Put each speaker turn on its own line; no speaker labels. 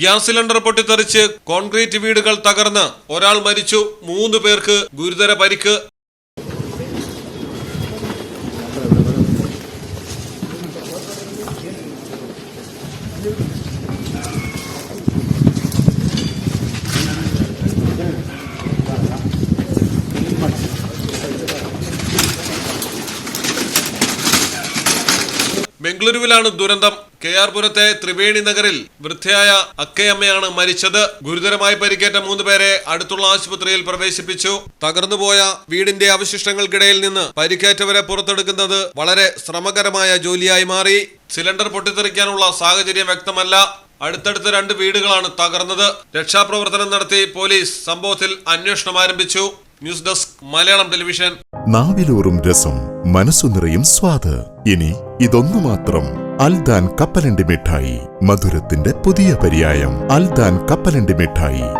Gas cylinder പൊട്ടിത്തെറിച്ച് concrete വീടുകൾ തകർന്ന് ഒരാൾ മരിച്ചു മൂന്ന് പേർക്ക് ഗുരുതര പരിക്ക്. ബംഗളൂരുവിലാണ് ദുരന്തം. കെ ആർ പുരത്തെ ത്രിവേണി നഗറിൽ വൃദ്ധയായ അക്കയമ്മയാണ് മരിച്ചത്. ഗുരുതരമായി പരിക്കേറ്റ മൂന്ന് പേരെ അടുത്തുള്ള ആശുപത്രിയിൽ പ്രവേശിപ്പിച്ചു. തകർന്നുപോയ വീടിന്റെ അവശിഷ്ടങ്ങൾക്കിടയിൽ നിന്ന് പരിക്കേറ്റവരെ പുറത്തെടുക്കുന്നത് വളരെ ശ്രമകരമായ ജോലിയായി മാറി. സിലിണ്ടർ പൊട്ടിത്തെറിക്കാനുള്ള സാഹചര്യം വ്യക്തമല്ല. അടുത്തടുത്ത രണ്ട് വീടുകളാണ് തകർന്നത്. രക്ഷാപ്രവർത്തനം നടത്തി പോലീസ് സംഭവത്തിൽ അന്വേഷണം ആരംഭിച്ചു. News desk Malayalam television.
നാവിലൂറും രസം മനസ്സു നിറയും സ്വാദ്. ഇനി ഇതൊന്നു മാത്രം. അൽദാൻ കപ്പലണ്ടി മിഠായി മധുരത്തിന്റെ പുതിയ പര്യായം. അൽദാൻ കപ്പലണ്ടി മിഠായി.